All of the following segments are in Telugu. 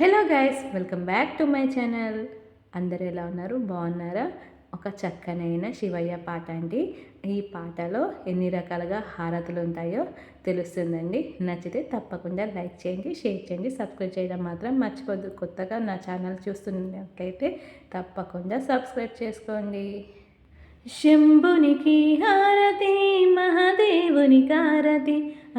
Hello guys welcome back to my channel. అందరు ఎలా ఉన్నారు? బాగున్నారా? ఒక చక్కనైన శివయ్య పాట అండి. ఈ పాటలో ఎన్ని రకాలుగా హారతులు ఉంటాయో తెలుస్తుందండి. నచ్చితే తప్పకుండా లైక్ చేయండి షేర్ చేయండి సబ్స్క్రైబ్ చేయడం మాత్రం మర్చిపోద్దు. కొత్తగా నా ఛానల్ చూస్తున్నట్లయితే తప్పకుండా సబ్స్క్రైబ్ చేసుకోండి. శంభునికి హారతి మహాదేవుని హారతి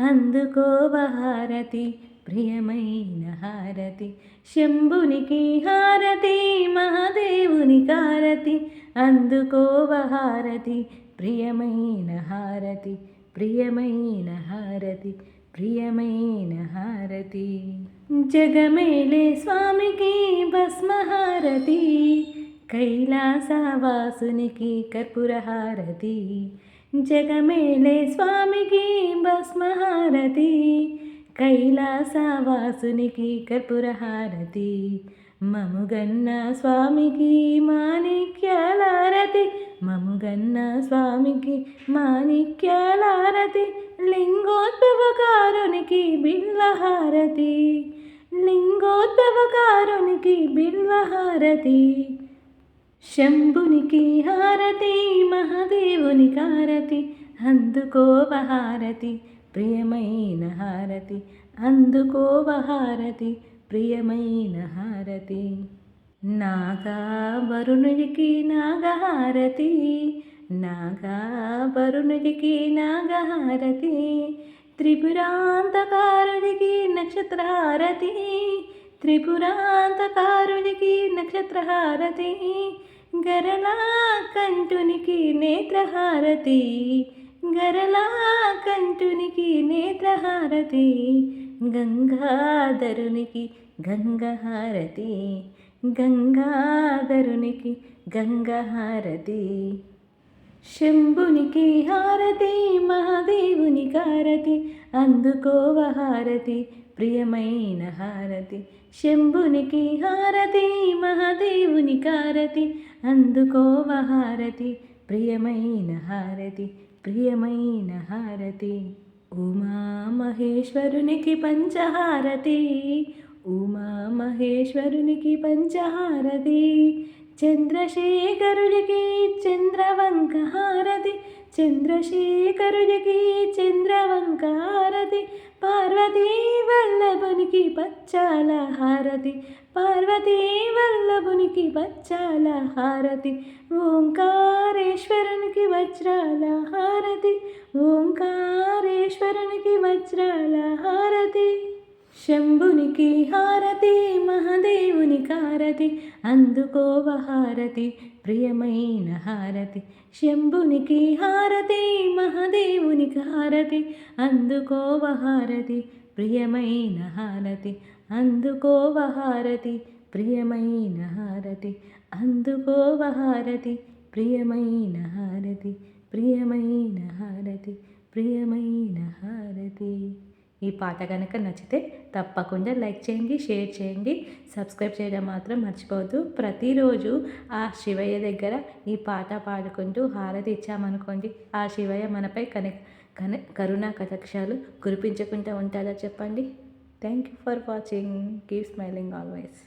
అందుకో హారతి ప్రియమైన హారతి. శంభునికి హారతి మహాదేవుని హారతి అందుకోవ హారతి. ప్రియమైన హారతి ప్రియమైన హారతి ప్రియమైన హారతి. జగమేలే స్వామికి భస్మహారతి. కైలాసవాసునికి కర్పూరహారతి. జగమేలే స్వామికి భస్మహారతి. కైలాసవాసునికి కర్పూరహారతి మముగన్న స్వామికి మాణిక్యాలారతి మముగన్న స్వామికి మాణిక్యాలారతి లింగోద్భవకారునికి బిల్వహారతి లింగోద్భవకారునికి బిల్వహారతి శంభునికి హారతి మహాదేవునికి హారతి అందుకోవహారతి ప్రియమైన హారతి అందుకోవ హారతి ప్రియమైన హారతి. నాగాభరుణుడికి నాగహారతి నాగాభరుణుడికి నాగహారతి త్రిపురాంతకారుడికి నక్షత్రహారతి త్రిపురాంతకారుడికి నక్షత్రహారతి గరళా కంఠునికి నేత్రహారతి. గరలా కంఠునికి నేత్రహారతి గంగాధరునికి గంగహారతి గంగాధరునికి గంగహారతి. శంభునికి హారతి మహాదేవుని హారతి అందుకోవ హారతి ప్రియమైన హారతి. శంభునికి హారతి మహాదేవుని హారతి అందుకోవ హారతి ప్రియమైన హారతి. ప్రియమైన హారతి. ఉమా మహేశ్వరునికి పంచహారతి. ఉమా మహేశ్వరునికి పంచహారతి. చంద్రశేఖరునికి చంద్రవంక హారతి. చంద్రశేఖరుడికి చంద్రవంకారతి పార్వతీ వల్లభునికి పచ్చాల హారతి పార్వతీ వల్లభునికి పచ్చాల హారతి ఓంకారేశ్వరునికి వజ్రాల హారతి ఓంకారేశ్వరునికి వజ్రాల హారతి శంభునికి హారతి హారతి అందుకోవ హారతి ప్రియమైన హారతి. శంభునికి హారతి మహాదేవునికి హారతి అందుకోవ హారతి ప్రియమైన హారతి. అందుకోవ హారతి ప్రియమైన హారతి. అందుకోవ హారతి ప్రియమైన హారతి. ప్రియమైన హారతి ప్రియమైన హారతి. ఈ పాట కనుక నచ్చితే తప్పకుండా లైక్ చేయండి షేర్ చేయండి. సబ్స్క్రైబ్ చేయడం మాత్రం మర్చిపోవద్దు. ప్రతిరోజు ఆ శివయ్య దగ్గర ఈ పాట పాడుకుంటూ హారతి ఇచ్చామనుకోండి ఆ శివయ్య మనపై కన కన కరుణా కటాక్షాలు కురిపించకుండా ఉంటారా చెప్పండి. Thank you for watching keep smiling always